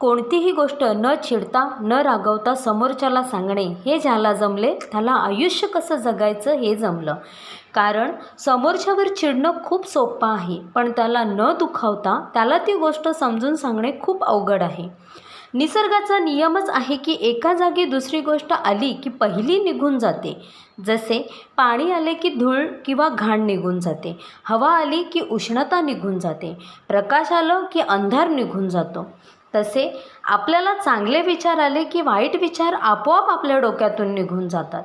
कोणतीही गोष्ट न चिडता न रागवता समोरच्याला सांगणे हे ज्याला जमले त्याला आयुष्य कसं जगायचं हे जमलं. कारण समोरच्यावर चिडणं खूप सोपं आहे पण त्याला न दुखावता त्याला ती गोष्ट समजून सांगणे खूप अवघड आहे. निसर्गाचा नियमच आहे की एका जागी दुसरी गोष्ट आली की पहिली निघून जाते. जसे पाणी आले की धूळ किंवा घाण निघून जाते हवा आली की उष्णता निघून जाते प्रकाश आलं की अंधार निघून जातो. तसे आपल्याला चांगले विचार आले की वाईट विचार आपोआप आपल्या डोक्यातून निघून जातात.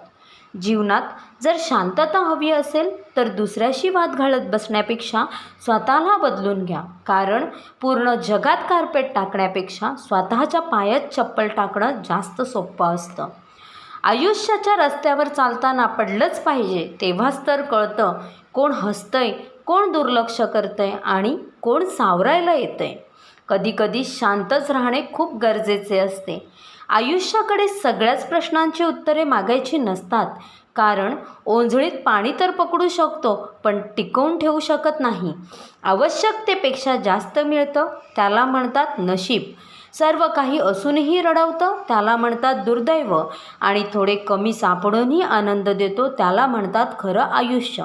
जीवनात जर शांतता हवी असेल तर दुसऱ्याशी वाद घालत बसण्यापेक्षा स्वतःला बदलून घ्या. कारण पूर्ण जगात कार्पेट टाकण्यापेक्षा स्वतःच्या पायात चप्पल टाकणं जास्त सोपं असतं. आयुष्याच्या रस्त्यावर चालताना पडलंच पाहिजे तेव्हाच तर कळतं कोण हसतंय कोण दुर्लक्ष करतंय आणि कोण सावरायला येतंय. कधीकधी शांतच राहणे खूप गरजेचे असते. आयुष्याकडे सगळ्याच प्रश्नांची उत्तरे मागायची नसतात कारण ओंजळीत पाणी तर पकडू शकतो पण टिकवून ठेवू शकत नाही. आवश्यकतेपेक्षा जास्त मिळतं त्याला म्हणतात नशीब. सर्व काही असूनही रडवतं त्याला म्हणतात दुर्दैव आणि थोडे कमी सापडूनही आनंद देतो त्याला म्हणतात खरं आयुष्य.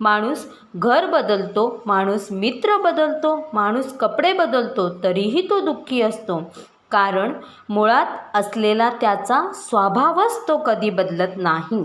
माणूस घर बदलतो माणूस मित्र बदलतो माणूस कपडे बदलतो तरीही तो दुःखी असतो. कारण मुळात असलेला त्याचा स्वभावच तो कधी बदलत नाही.